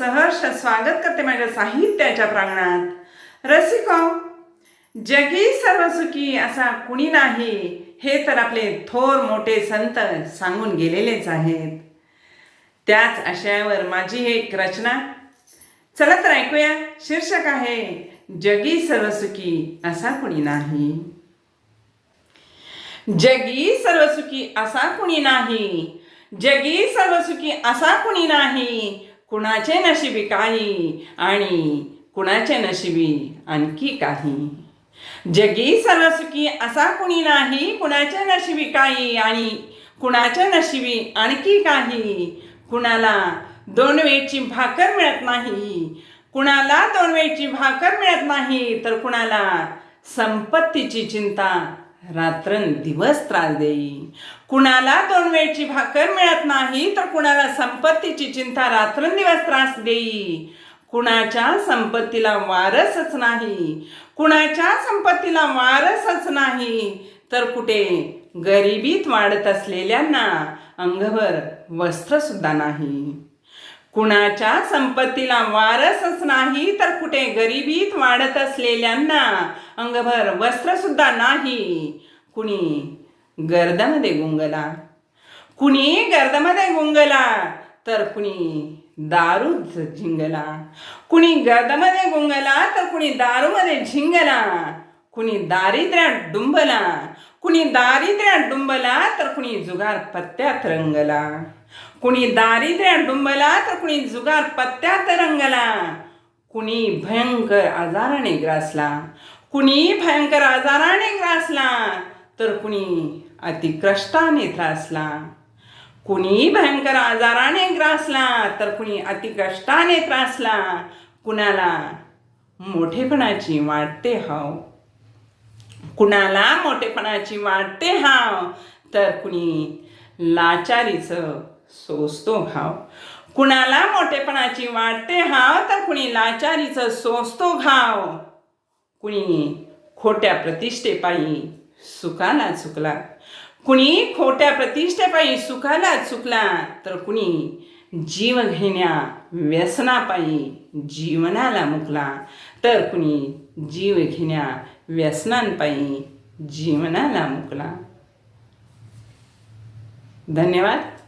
सहर्ष स्वागत करते माझ्या साहित्याच्या प्रांगणात. रसिको जगी सर्वसुखी असा कुणी नाही हे तर आपले थोर मोठे संत सांगून गेलेलेच आहेत. त्याच आशयावर माझी एक रचना. चला तर ऐकूया शीर्षक आहे जगी सर्वसुखी असा कुणी नाही. जगी सर्वसुखी असा कुणी नाही जगी सर्वसुखी असा कुणी नाही कुणाचे नशिबी काही आणि कुणाचे नशिबी आणखी काही? जगी सर्वसुखी असा कुणी नाही कुणाच्या नशिबी काही आणि कुणाच्या नशिबी आणखी काही? कुणाला दोन वेळची भाकर मिळत नाही कुणाला दोन वेळची भाकर मिळत नाही तर कुणाला संपत्तीची चिंता रात्रंदिवस त्रास देई. कुणाला दोन वेळची भाकर मिळत नाही तर कुणाला संपत्तीची चिंता रात्रंदिवस त्रास देई. कुणाच्या संपत्तीला वारसच नाही कुणाच्या संपत्तीला वारसच नाही तर कुठे गरिबीत वाढत असलेल्यांना अंगभर वस्त्र सुद्धा नाही. कुणाच्या संपत्तीला वारसच नाही तर कुठे गरिबीत वाढत असलेल्यांना अंगभर वस्त्र सुद्धा नाही. कुणी गर्दमध्ये गुंगला कुणी गर्दमध्ये गुंगला तर कुणी दारूच झिंगला. कुणी गर्दमध्ये गुंगला तर कुणी दारूमध्ये झिंगला. कुणी दारिद्र्यात डुंबला कुणी दारिद्र्यात डुंबला तर कुणी जुगार पत्त्यात रंगला. कुणी दारिद्र्यात डुंबला तर कुणी जुगार पत्त्यात रंगला. कुणी भयंकर आजाराने ग्रासला कुणी भयंकर आजाराने ग्रासला तर कुणी अतिकष्टाने त्रासला. कुणी भयंकर आजाराने ग्रासला तर कुणी अतिकष्टाने त्रासला. कुणाला मोठेपणाची वाटते हाव. कुणाला मोठेपणाची वाटते हाव तर कुणी लाचारीचं सोसतो हाव. कुणाला मोठेपणाची वाटते हाव तर कुणी लाचारीचं सोसतो घाव. कुणी खोट्या प्रतिष्ठेपायी सुखाला चुकला. कुणी खोट्या प्रतिष्ठेपायी सुखाला चुकला तर कुणी जीव घेण्या व्यसनापायी जीवनाला मुकला. तर कुणी जीव घेण्या व्यसनांपायी जीवनाला मुकला. धन्यवाद.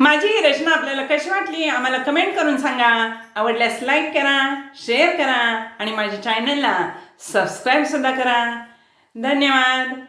माझी ही रचना आपल्याला कशी वाटली आम्हाला कमेंट करून सांगा. आवडल्यास लाईक करा शेअर करा आणि माझ्या चॅनलला सबस्क्राईबसुद्धा करा. धन्यवाद.